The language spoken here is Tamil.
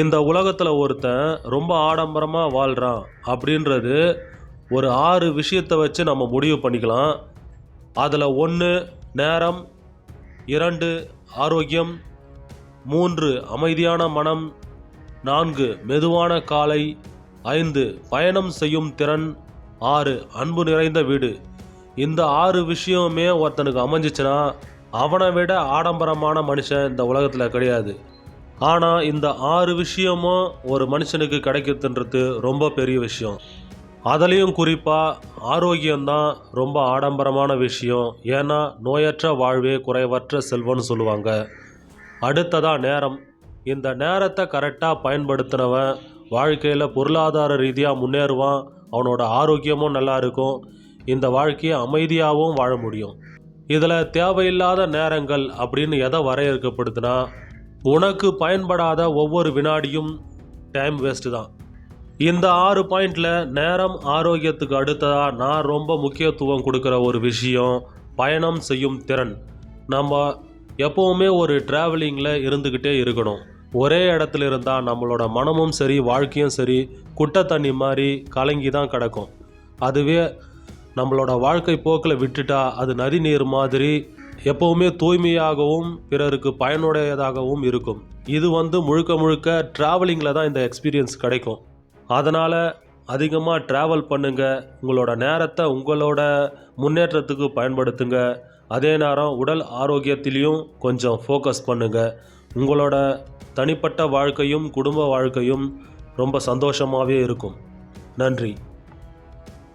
இந்த உலகத்தில் ஒருத்தன் ரொம்ப ஆடம்பரமாக வாழ்கிறான் அப்படின்றது ஒரு ஆறு விஷயத்தை வச்சு நம்ம முடிவு பண்ணிக்கலாம். அதில் ஒன்று நேரம் இரண்டு ஆரோக்கியம் மூன்று அமைதியான மனம் நான்கு மெதுவான காலை ஐந்து பயணம் செய்யும் திறன் ஆறு அன்பு நிறைந்த வீடு. இந்த ஆறு விஷயமுமே ஒருத்தனுக்கு அமைஞ்சிச்சுன்னா அவனை விட ஆடம்பரமான மனுஷன் இந்த உலகத்தில் கிடையாது. ஆனால் இந்த ஆறு விஷயமும் ஒரு மனுஷனுக்கு கிடைக்கிறதுன்றது ரொம்ப பெரிய விஷயம். அதுலேயும் குறிப்பாக ஆரோக்கியம்தான் ரொம்ப ஆடம்பரமான விஷயம். ஏன்னா நோயற்ற வாழ்வே குறைவற்ற செல்வம்னு சொல்லுவாங்க. அடுத்ததாக நேரம். இந்த நேரத்தை கரெக்டாக பயன்படுத்தினவன் வாழ்க்கையில் பொருளாதார ரீதியாக முன்னேறுவான். அவனோட ஆரோக்கியமும் நல்லா இருக்கும். இந்த வாழ்க்கையை அமைதியாகவும் வாழ முடியும். இதில் தேவையில்லாத நேரங்கள் அப்படின்னு எதை வரையறுக்கப்படுதுன்னா உனக்கு பயன்படாத ஒவ்வொரு வினாடியும் டைம் வேஸ்ட்டு தான். இந்த ஆறு பாயிண்டில் நேரம் ஆரோக்கியத்துக்கு அடுத்ததாக நான் ரொம்ப முக்கியத்துவம் கொடுக்குற ஒரு விஷயம் பயணம் செய்யும் திறன். நம்ம எப்போவுமே ஒரு ட்ராவலிங்கில் இருந்துக்கிட்டே இருக்கணும். ஒரே இடத்துல இருந்தால் நம்மளோட மனமும் சரி வாழ்க்கையும் சரி குட்டை தண்ணி மாதிரி கலங்கி தான் கிடக்கும். அதுவே நம்மளோட வாழ்க்கை போக்கில் விட்டுட்டா அது நதி நீர் மாதிரி எப்போவுமே தூய்மையாகவும் பிறருக்கு பயனுடையதாகவும் இருக்கும். இது வந்து முழுக்க முழுக்க ட்ராவலிங்கில் தான் இந்த எக்ஸ்பீரியன்ஸ் கிடைக்கும். அதனால் அதிகமாக ட்ராவல் பண்ணுங்கள் உங்களோட நேரத்தை உங்களோட முன்னேற்றத்துக்கு பயன்படுத்துங்க. அதே நேரம் உடல் ஆரோக்கியத்திலையும் கொஞ்சம் ஃபோக்கஸ் பண்ணுங்கள் உங்களோட தனிப்பட்ட வாழ்க்கையும் குடும்ப வாழ்க்கையும் ரொம்ப சந்தோஷமாகவே இருக்கும். நன்றி.